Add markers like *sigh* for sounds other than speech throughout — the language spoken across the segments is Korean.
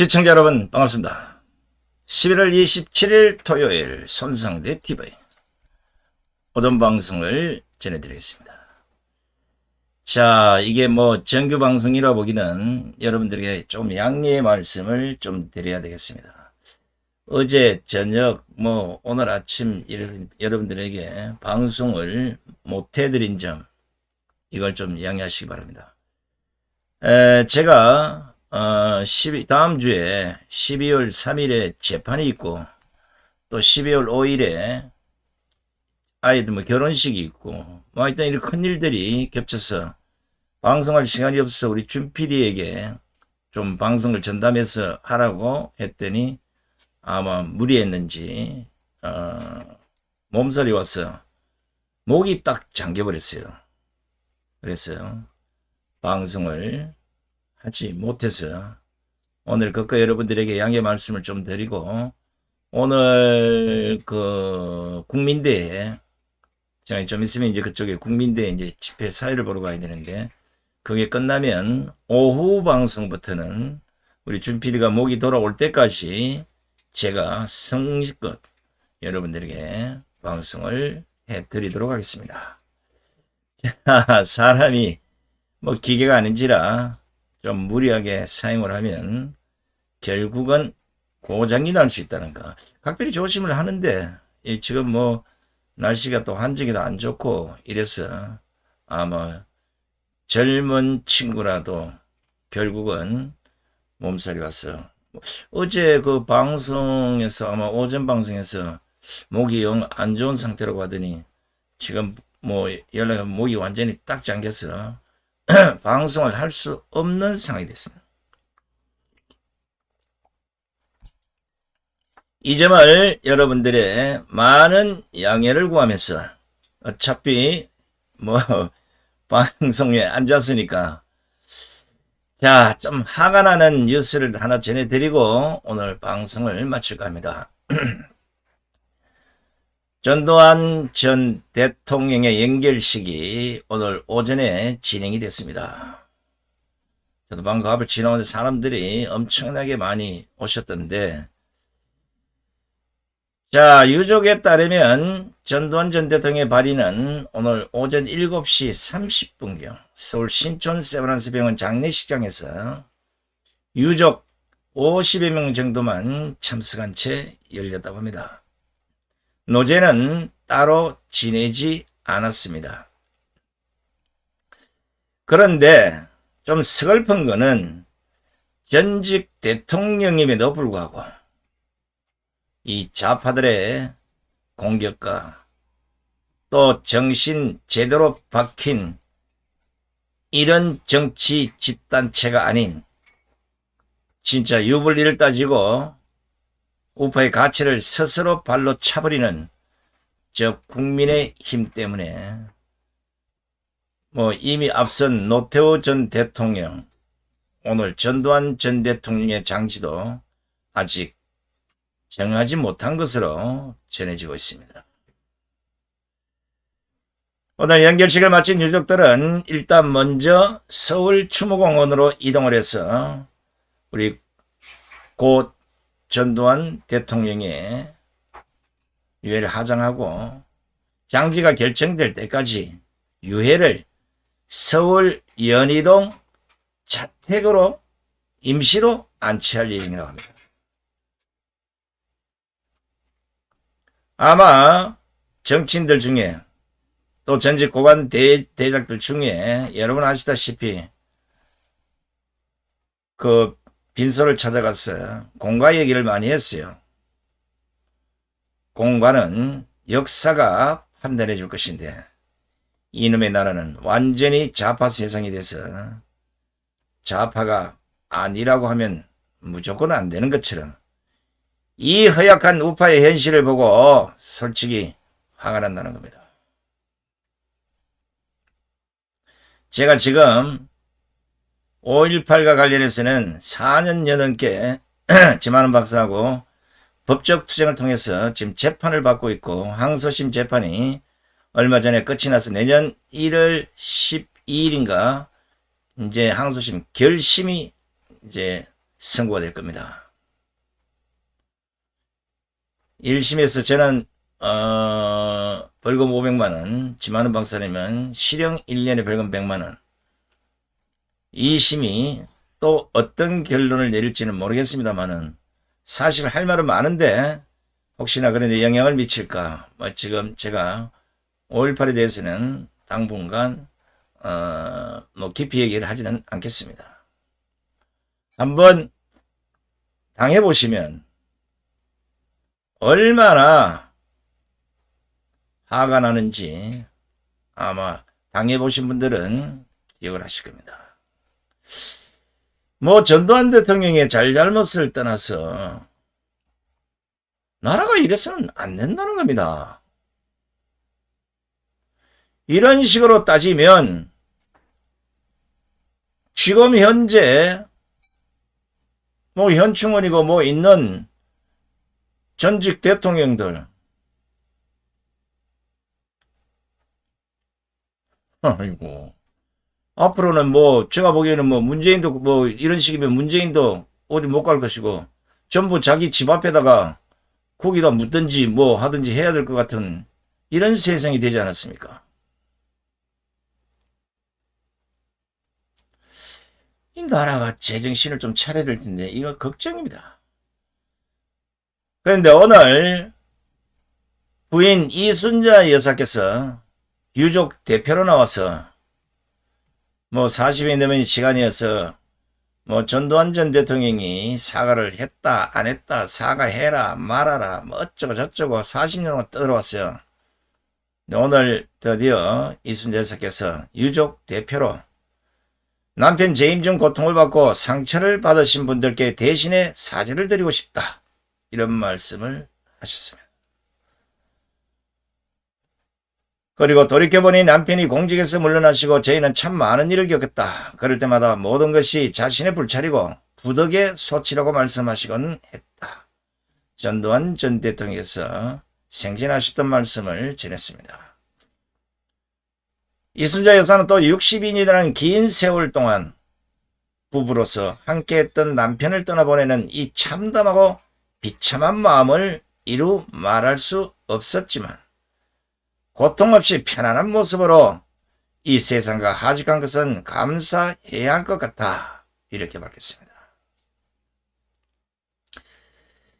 시청자 여러분 반갑습니다. 11월 27일 토요일 손상대 TV 오전 방송을 전해드리겠습니다. 자, 이게 뭐 정규 방송이라 보기는 여러분들에게 좀 양해의 말씀을 좀 드려야 되겠습니다. 어제 저녁 뭐 오늘 아침 일- 여러분들에게 방송을 못 해드린 점 이걸 좀 양해하시기 바랍니다. 에, 제가 어, 12, 다음 주에 12월 3일에 재판이 있고, 또 12월 5일에 아이들 뭐 결혼식이 있고, 뭐 하여튼 이런 큰 일들이 겹쳐서 방송할 시간이 없어서 우리 준 PD에게 좀 방송을 전담해서 하라고 했더니 아마 무리했는지, 어, 몸살이 와서 목이 딱 잠겨버렸어요. 그래서 방송을 하지 못해서 오늘 그거 여러분들에게 양해 말씀을 좀 드리고 오늘 그 국민대에 제가 좀 있으면 이제 그쪽에 국민대에 이제 집회 사회를 보러 가야 되는데 그게 끝나면 오후 방송부터는 우리 준 PD가 목이 돌아올 때까지 제가 성실껏 여러분들에게 방송을 해 드리도록 하겠습니다. *laughs* 자, 사람이 뭐 기계가 아닌지라 좀 무리하게 사용을 하면 결국은 고장이 날 수 있다는 거. 각별히 조심을 하는데 이 지금 뭐 날씨가 또 한적이도 안 좋고 이래서 아마 젊은 친구라도 결국은 몸살이 왔어. 어제 그 방송에서 아마 오전 방송에서 목이 영 안 좋은 상태라고 하더니 지금 뭐 연락 목이 완전히 딱 잠겼어. *clears throat* 방송을 할 수 없는 상황이 됐습니다. 이 점을 여러분들의 많은 양해를 구하면서 어차피 뭐 *laughs* 방송에 앉았으니까 자, 좀 화가 나는 뉴스를 하나 전해드리고 오늘 방송을 마칠까 합니다. *clears throat* 전두환 전 대통령의 연결식이 오늘 오전에 진행이 됐습니다. 저도 방금 앞을 지나오는 사람들이 엄청나게 많이 오셨던데, 자, 유족에 따르면 전두환 전 대통령의 발인은 오늘 오전 7시 30분경 서울 신촌 세브란스 병원 장례식장에서 유족 50여 명 정도만 참석한 채 열렸다고 합니다. 노제는 따로 지내지 않았습니다. 그런데 좀 서글픈 거는 전직 대통령임에도 불구하고 이 좌파들의 공격과 또 정신 제대로 박힌 이런 정치 집단체가 아닌 진짜 유불리를 따지고 우파의 가치를 스스로 발로 차버리는 저 국민의 힘 때문에 뭐 이미 앞선 노태우 전 대통령 오늘 전두환 전 대통령의 장지도 아직 정하지 못한 것으로 전해지고 있습니다. 오늘 연결식을 마친 유족들은 일단 먼저 서울 추모공원으로 이동을 해서 우리 고 전두환 대통령의 유해를 하장하고 장지가 결정될 때까지 유해를 서울 연희동 자택으로 임시로 안치할 예정이라고 합니다. 아마 정치인들 중에 또 전직 고관 대, 대작들 중에 여러분 아시다시피 그 빈소를 찾아가서 공과 얘기를 많이 했어요. 공과는 역사가 판단해 줄 것인데 이놈의 나라는 완전히 좌파 세상이 돼서 좌파가 아니라고 하면 무조건 안 되는 것처럼 이 허약한 우파의 현실을 보고 솔직히 화가 난다는 겁니다. 제가 지금 5.18과 관련해서는 4년여 넘게 *clears throat* 지만은 박사하고 법적 투쟁을 통해서 지금 재판을 받고 있고 항소심 재판이 얼마 전에 끝이 나서 내년 1월 12일인가 이제 항소심 결심이 이제 선고가 될 겁니다. 1심에서 저는 어, 벌금 500만원, 지만원 박사님은 실형 1년에 벌금 100만원. 2심이 또 어떤 결론을 내릴지는 모르겠습니다만은 사실 할 말은 많은데 혹시나 그런 데 영향을 미칠까 뭐 지금 제가 5.18에 대해서는 당분간 어, 뭐 깊이 얘기를 하지는 않겠습니다. 한번 당해보시면 얼마나 화가 나는지 아마 당해보신 분들은 기억을 하실 겁니다. 뭐 전두환 대통령의 잘잘못을 떠나서 나라가 이래서는 안 된다는 겁니다. 이런 식으로 따지면 지금 현재 뭐 현충원이고 뭐 있는 전직 대통령들 아이고 앞으로는 뭐 제가 보기에는 뭐 문재인도 뭐 이런 식이면 문재인도 어디 못 갈 것이고 전부 자기 집 앞에다가 거기다 묻든지 뭐 하든지 해야 될 것 같은 이런 세상이 되지 않았습니까? 이 나라가 제정신을 좀 차려야 될 텐데 이거 걱정입니다. 그런데 오늘 부인 이순자 여사께서 유족 대표로 나와서 뭐 40이 넘은 시간이어서 뭐 전두환 전 대통령이 사과를 했다 안 했다 사과해라 말아라 뭐 어쩌고 저쩌고 40년을 떠들어왔어요. 오늘 드디어 이순재 여사께서 유족 대표로 남편 재임 중 고통을 받고 상처를 받으신 분들께 대신에 사죄를 드리고 싶다. 이런 말씀을 하셨습니다. 그리고 돌이켜보니 남편이 공직에서 물러나시고 저희는 참 많은 일을 겪었다. 그럴 때마다 모든 것이 자신의 불찰이고 부덕의 소치라고 말씀하시곤 했다. 전두환 전 대통령께서 생진하셨던 말씀을 전했습니다. 이순자 여사는 또 60인이라는 긴 세월 동안 부부로서 함께했던 남편을 떠나보내는 이 참담하고 비참한 마음을 이루 말할 수 없었지만 고통 없이 편안한 모습으로 이 세상과 하직한 것은 감사해야 할 것 같다. 이렇게 밝혔습니다.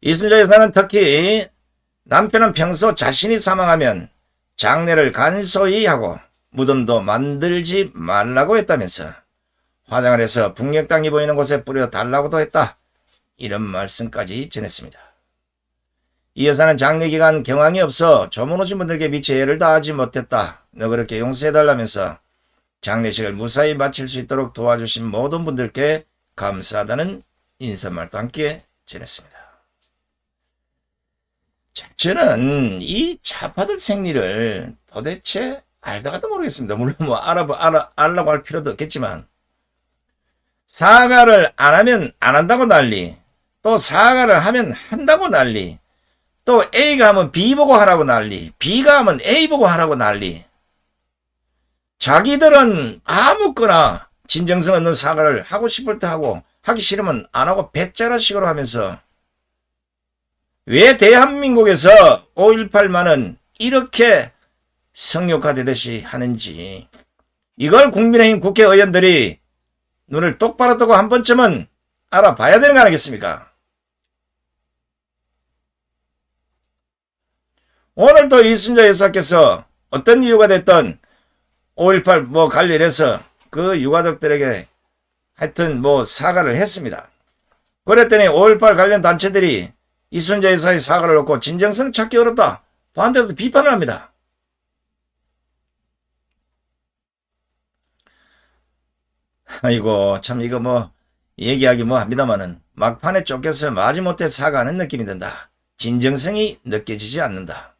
이순자 여사는 특히 남편은 평소 자신이 사망하면 장례를 간소히 하고 무덤도 만들지 말라고 했다면서 화장을 해서 북녘 땅이 보이는 곳에 뿌려 달라고도 했다. 이런 말씀까지 전했습니다. 이 여사는 장례 기간 경황이 없어 조문 오신 분들께 미처 예를 다하지 못했다. 너 그렇게 용서해달라면서 장례식을 무사히 마칠 수 있도록 도와주신 모든 분들께 감사하다는 인사말도 함께 전했습니다. 자, 저는 이 자파들 생리를 도대체 알다가도 모르겠습니다. 물론 뭐 알아, 알아, 알라고 할 필요도 없겠지만 사과를 안 하면 안 한다고 난리 또 사과를 하면 한다고 난리 또 A가 하면 B 보고 하라고 난리 B가 하면 A 보고 하라고 난리 자기들은 아무거나 진정성 없는 사과를 하고 싶을 때 하고 하기 싫으면 안 하고 배짜라 식으로 하면서 왜 대한민국에서 5.18만은 이렇게 성욕화되듯이 하는지 이걸 국민의힘 국회의원들이 눈을 똑바로 뜨고 한 번쯤은 알아봐야 되는 거 아니겠습니까? 오늘도 이순자 여사께서 어떤 이유가 됐던 5.18 뭐 관련해서 그 유가족들에게 하여튼 뭐 사과를 했습니다. 그랬더니 5.18 관련 단체들이 이순자 여사의 사과를 놓고 진정성 찾기 어렵다. 반대로 비판을 합니다. *laughs* 아이고 참 이거 뭐 얘기하기 뭐 합니다만은 막판에 쫓겨서 마지못해 사과하는 느낌이 든다. 진정성이 느껴지지 않는다.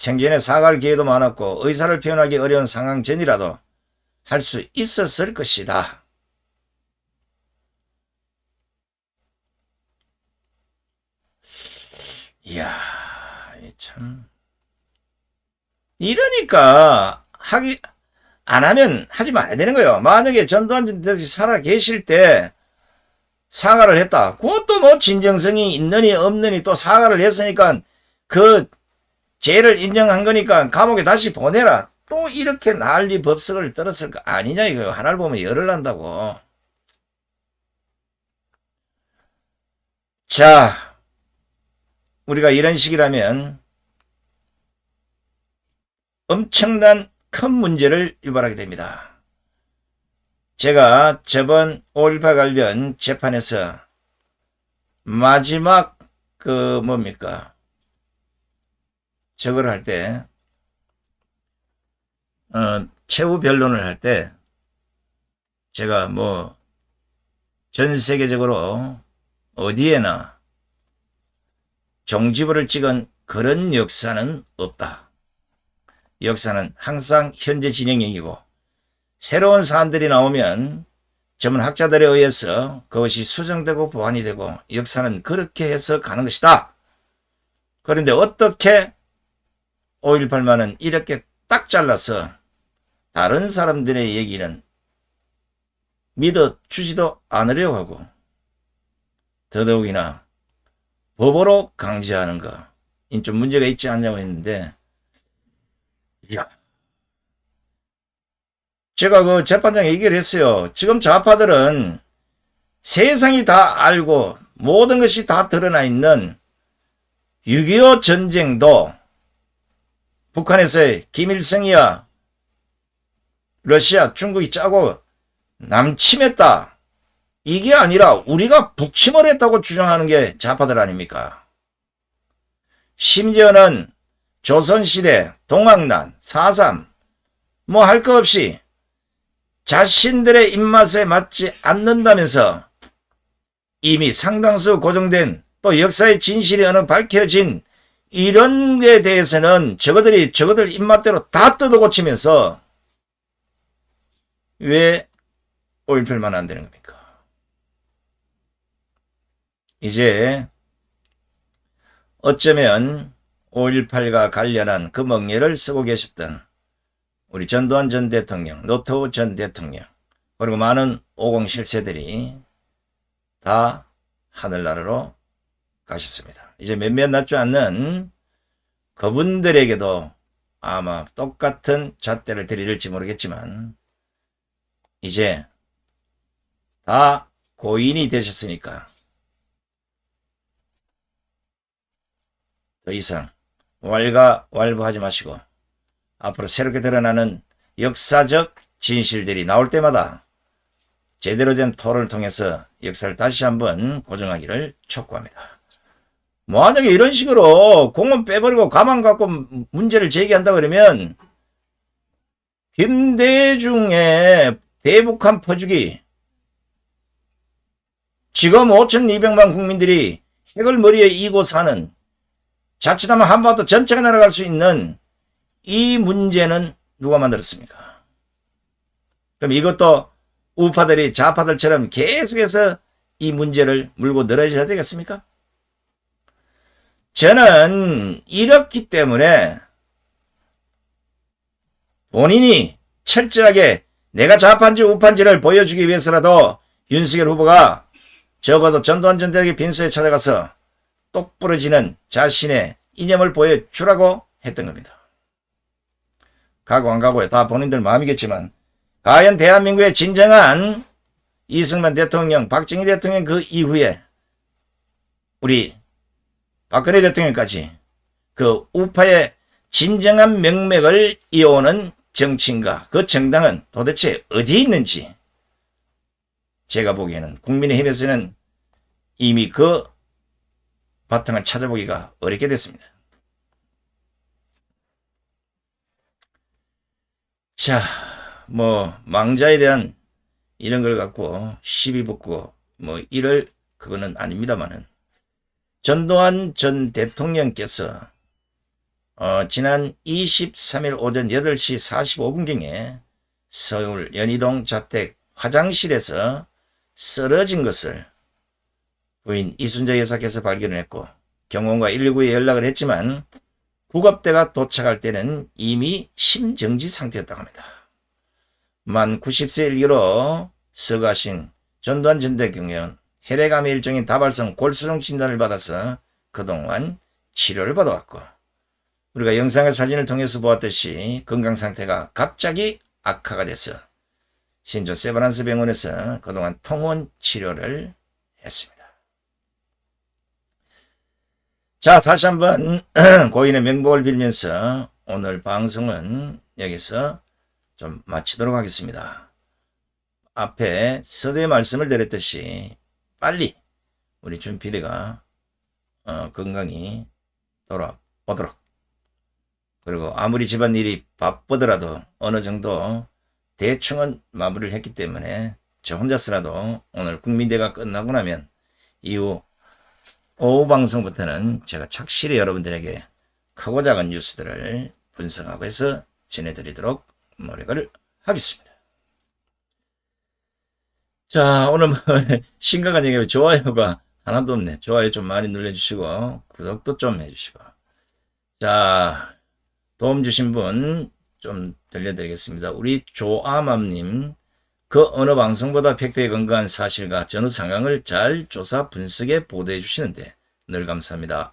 생전에 사과할 기회도 많았고 의사를 표현하기 어려운 상황 전이라도 할 수 있었을 것이다. 이야, 참. 이러니까 하기 안 하면 하지 말아야 되는 거예요. 만약에 전두환 전 대통령이 살아 계실 때 사과를 했다. 그것도 뭐 진정성이 있느니 없느니 또 사과를 했으니까 그 죄를 인정한 거니까 감옥에 다시 보내라. 또 이렇게 난리 법석을 떨었을 거 아니냐 이거요. 하나를 보면 열을 난다고. 자, 우리가 이런 식이라면 엄청난 큰 문제를 유발하게 됩니다. 제가 저번 5.18 관련 재판에서 마지막 그 뭡니까 저걸 할 때, 어, 최후 변론을 할 때, 제가 뭐, 전 세계적으로 어디에나 종지부를 찍은 그런 역사는 없다. 역사는 항상 현재 진행형이고, 새로운 사안들이 나오면 전문 학자들에 의해서 그것이 수정되고 보완이 되고, 역사는 그렇게 해서 가는 것이다. 그런데 어떻게 5.18만은 이렇게 딱 잘라서 다른 사람들의 얘기는 믿어주지도 않으려고 하고 더더욱이나 법으로 강제하는 거, 좀 문제가 있지 않냐고 했는데, 야. 제가 그 재판장에 얘기를 했어요. 지금 좌파들은 세상이 다 알고 모든 것이 다 드러나 있는 6.25 전쟁도 북한에서의 김일성이야 러시아, 중국이 짜고 남침했다. 이게 아니라 우리가 북침을 했다고 주장하는 게 좌파들 아닙니까? 심지어는 조선시대, 동학난, 4.3, 뭐할거 없이 자신들의 입맛에 맞지 않는다면서 이미 상당수 고정된 또 역사의 진실이 어느 밝혀진 이런 데 대해서는 저거들이 저거들 입맛대로 다 뜯어고치면서 왜 5.18만 안 되는 겁니까? 이제 어쩌면 5.18과 관련한 그 멍해를 쓰고 계셨던 우리 전두환 전 대통령, 노태우 전 대통령, 그리고 많은 50 실세들이 다 하늘나라로 가셨습니다. 이제 몇몇 낫지 않는 그분들에게도 아마 똑같은 잣대를 들이릴지 모르겠지만 이제 다 고인이 되셨으니까 더 이상 왈가왈부하지 마시고 앞으로 새롭게 드러나는 역사적 진실들이 나올 때마다 제대로 된 토론을 통해서 역사를 다시 한번 고정하기를 촉구합니다. 만약에 이런 식으로 공은 빼버리고 가만 갖고 문제를 제기한다 그러면 김대중의 대북한 퍼주기 지금 5,200만 국민들이 핵을 머리에 이고 사는 자칫하면 한반도 전체가 날아갈 수 있는 이 문제는 누가 만들었습니까? 그럼 이것도 우파들이 좌파들처럼 계속해서 이 문제를 물고 늘어져야 되겠습니까? 저는 이렇기 때문에 본인이 철저하게 내가 좌파인지 우파인지를 보여주기 위해서라도 윤석열 후보가 적어도 전두환 전 대통령 빈소에 찾아가서 똑부러지는 자신의 이념을 보여주라고 했던 겁니다. 가고 안 가고에 다 본인들 마음이겠지만 과연 대한민국의 진정한 이승만 대통령, 박정희 대통령 그 이후에 우리 박근혜 대통령까지 그 우파의 진정한 명맥을 이어오는 정치인가 그 정당은 도대체 어디에 있는지 제가 보기에는 국민의힘에서는 이미 그 바탕을 찾아보기가 어렵게 됐습니다. 자, 뭐 망자에 대한 이런 걸 갖고 시비 붙고 뭐 이럴 그거는 아닙니다만은 전두환 전 대통령께서 어, 지난 23일 오전 8시 45분경에 서울 연희동 자택 화장실에서 쓰러진 것을 부인 이순자 여사께서 발견했고 경호원과 119에 연락을 했지만 구급대가 도착할 때는 이미 심정지 상태였다고 합니다. 만 90세 일기로 서가신 전두환 전 대통령 혈액암의 일종인 다발성 골수종 진단을 받아서 그동안 치료를 받아왔고 우리가 영상과 사진을 통해서 보았듯이 건강 상태가 갑자기 악화가 돼서 신조 세브란스 병원에서 그동안 통원 치료를 했습니다. 자, 다시 한번 *clears throat* 고인의 명복을 빌면서 오늘 방송은 여기서 좀 마치도록 하겠습니다. 앞에 서두에 말씀을 드렸듯이 빨리 우리 준 PD가 어, 건강히 돌아오도록 그리고 아무리 집안일이 바쁘더라도 어느 정도 대충은 마무리를 했기 때문에 저 혼자서라도 오늘 국민대가 끝나고 나면 이후 오후 방송부터는 제가 착실히 여러분들에게 크고 작은 뉴스들을 분석하고 해서 전해드리도록 노력을 하겠습니다. 자, 오늘 뭐 *laughs* 심각한 얘기가 좋아요가 하나도 없네. 좋아요 좀 많이 눌러주시고, 구독도 좀 해주시고. 자, 도움 주신 분 좀 들려드리겠습니다. 우리 조아맘님, 그 어느 방송보다 팩트의 건강한 사실과 전후 상황을 잘 조사 분석해 보도해 주시는데 늘 감사합니다.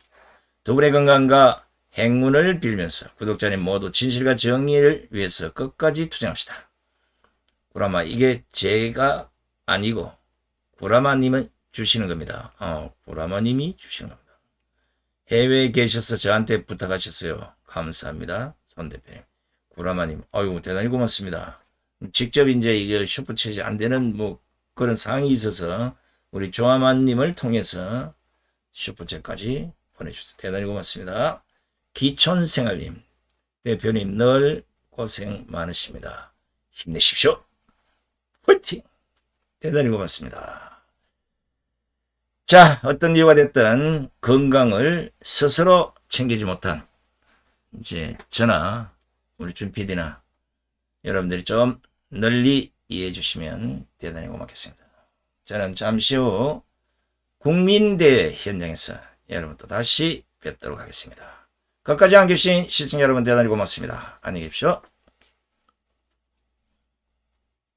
두 분의 건강과 행운을 빌면서 구독자님 모두 진실과 정의를 위해서 끝까지 투쟁합시다. 구라마 이게 제가 아니고 구라마님은 주시는 겁니다. 어, 구라마님이 주시는 겁니다. 해외에 계셔서 저한테 부탁하셨어요. 감사합니다. 손 대표님. 구라마님, 아유 대단히 고맙습니다. 직접 이제 이게 슈퍼챗이 안 되는 뭐 그런 상황이 있어서 우리 조아만님을 통해서 슈퍼챗까지 보내주셔서 대단히 고맙습니다. 기촌생활님, 대표님 늘 고생 많으십니다. 힘내십시오. 화이팅! 대단히 고맙습니다. 자, 어떤 이유가 됐든 건강을 스스로 챙기지 못한 이제 저나 우리 준 PD나 여러분들이 좀 널리 이해해 주시면 대단히 고맙겠습니다. 저는 잠시 후 국민대회 현장에서 여러분 또 다시 뵙도록 하겠습니다. 끝까지 함께 해주신 시청자 여러분 대단히 고맙습니다. 안녕히 계십시오.